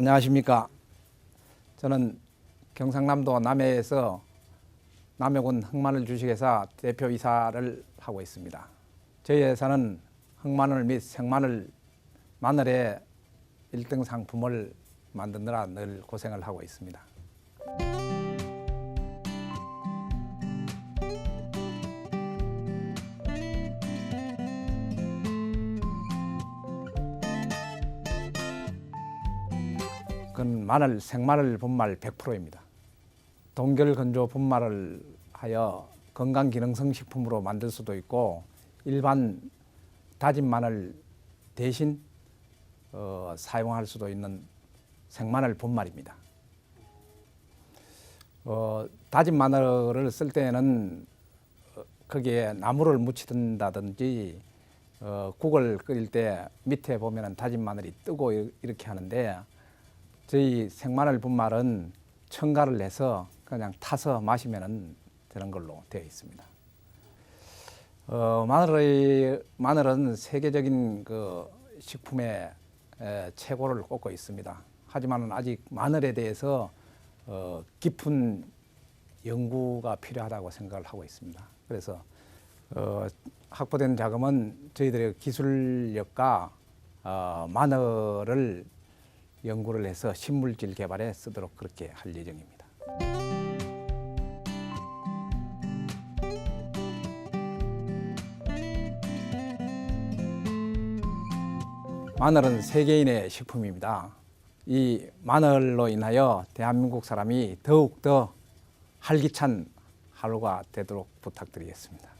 안녕하십니까. 저는 경상남도 남해에서 남해군 흑마늘 주식회사 대표이사를 하고 있습니다. 저희 회사는 흑마늘 및 생마늘 마늘의 1등 상품을 만드느라 늘 고생을 하고 있습니다. 그건 마늘 생마늘 분말 100%입니다. 동결 건조 분말을 하여 건강 기능성 식품으로 만들 수도 있고 일반 다진 마늘 대신 어, 사용할 수도 있는 생마늘 분말입니다. 어, 다진 마늘을 쓸 때는 어, 거기에 나물을 무치든다든지 어, 국을 끓일 때 밑에 보면은 다진 마늘이 뜨고 이- 이렇게 하는데 저희 생마늘 분말은 첨가를 해서 그냥 타서 마시면은 되는 걸로 되어 있습니다. 어, 마늘의 마늘은 세계적인 그 식품의 에, 최고를 꼽고 있습니다. 하지만 아직 마늘에 대해서 어, 깊은 연구가 필요하다고 생각을 하고 있습니다. 그래서 어, 확보된 자금은 저희들의 기술력과 어, 마늘을 연구를 해서 식물질 개발에 쓰도록 그렇게 할 예정입니다. 마늘은 세계인의 식품입니다. 이 마늘로 인하여 대한민국 사람이 더욱더 활기찬 하루가 되도록 부탁드리겠습니다.